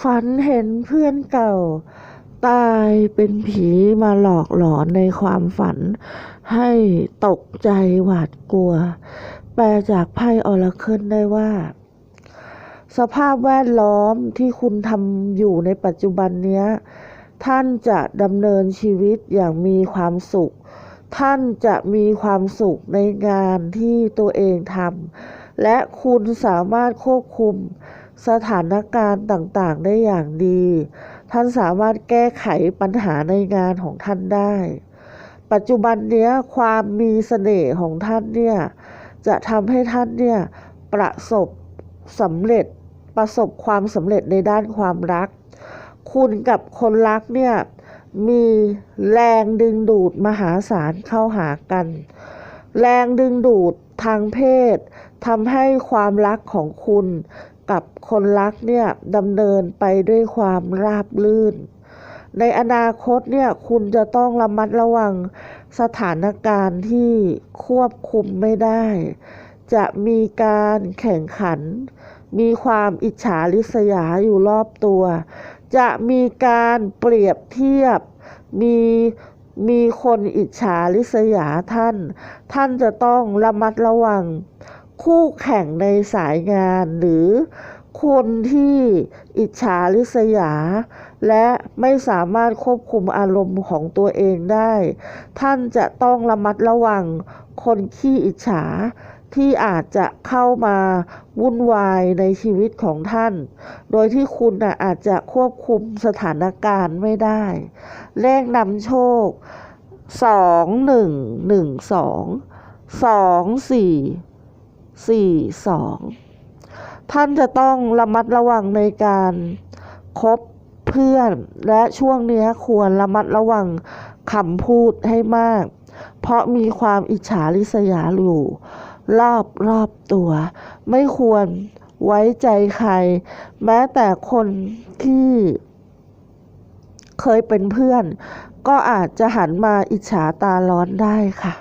ฝันเห็นเพื่อนเก่า ตายเป็นผีมาหลอกหลอนในความฝัน ให้ตกใจหวาดกลัว แปลจากไพ่ออราเคิลได้ว่า สภาพแวดล้อมที่คุณทำอยู่ในปัจจุบันเนี้ย ท่านจะดำเนินชีวิตอย่างมีความสุข ท่านจะมีความสุขในงานที่ตัวเองทำและคุณสามารถควบคุม สถานการณ์ต่างๆ ได้อย่างดี ท่านสามารถแก้ไขปัญหาในงานของท่านได้ ปัจจุบันเนี้ยความมีเสน่ห์ของท่านเนี่ยจะทำให้ท่านเนี่ยประสบสำเร็จประสบความสำเร็จในด้านความรัก คุณกับคนรักเนี่ยมีแรงดึงดูดมหาศาลเข้าหากัน แรงดึงดูดทางเพศทำให้ความรักของคุณ กับคนรักเนี่ยดำเนินไปด้วยความราบรื่น ในอนาคตเนี่ยคุณจะต้องระมัดระวังสถานการณ์ที่ควบคุมไม่ได้ จะมีการแข่งขัน มีความอิจฉาริษยาอยู่รอบตัว จะมีการเปรียบเทียบ มีมีคนอิจฉาริษยาท่าน ท่านจะต้องระมัดระวัง คู่แข่งในสายงานหรือคนที่อิจฉาริษยา และไม่สามารถควบคุมอารมณ์ของตัวเองได้ ท่านจะต้องระมัดระวังคนขี้อิจฉาที่อาจจะเข้ามาวุ่นวายในชีวิตของท่าน โดยที่คุณนะอาจจะควบคุมสถานการณ์ไม่ได้ เลขนำโชคสองหนึ่ง สี่สองท่านจะต้องระมัดระวังในการคบเพื่อนและช่วงเนี้ยควรระมัดระวังคำพูดให้มาก เพราะมีความอิจฉาริษยาอยู่รอบรอบตัว ไม่ควรไว้ใจใคร แม้แต่คนที่เคยเป็นเพื่อน ก็อาจจะหันมาอิจฉาตาร้อนได้ค่ะ